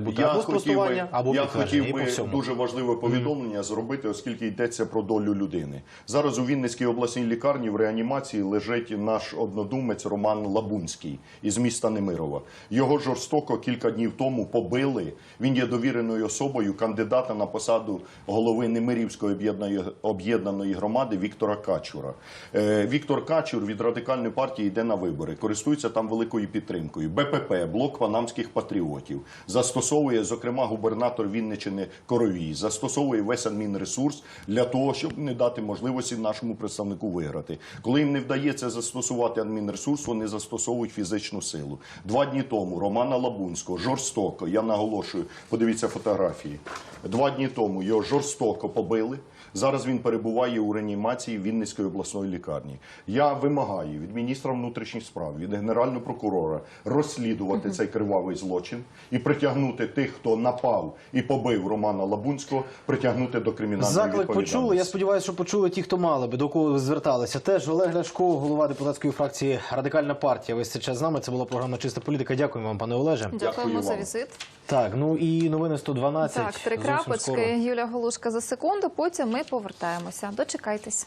Бути Я або хотів би, або я хотів би дуже важливе повідомлення зробити, оскільки йдеться про долю людини. Зараз у Вінницькій обласній лікарні в реанімації лежить наш однодумець Роман Лабунський із міста Немирова. Його жорстоко кілька днів тому побили. Він є довіреною особою кандидата на посаду голови Немирівської об'єднаної- об'єднаної громади Віктора Качура. Е, Віктор Качур від радикальної партії йде на вибори, користується там великою підтримкою. БПП, блок панамських патріотів, застосовує, зокрема, губернатор Вінничини Коровій, застосовує весь адмінресурс для того, щоб не дати можливості нашому представнику виграти. Коли їм не вдається застосувати адмінресурс, вони застосовують фізичну силу. Два дні тому Романа Лабунського жорстоко, я наголошую, подивіться фотографії. Два дні тому його жорстоко побили. Зараз він перебуває у реанімації Вінницької обласної лікарні. Я вимагаю від міністра внутрішніх справ, від генерального прокурора розслідувати цей кривавий злочин і притягнути тих, хто напав і побив Романа Лабунського, притягнути до кримінальної Заклик відповідальності. почули. Я сподіваюся, що почули ті, хто мали би, до кого ви зверталися. Теж Олег Ляшко, голова депутатської фракції Радикальна партія. Весь цей час з нами. Це була програма Чиста політика. Дякуємо вам, пане Олеже. Дякуємо за вам. візит. Так, ну і новини 112. Так, три Зовсім скоро. крапочки. Юлія Голушка за секунду. Потім ми повертаємося. Дочекайтесь.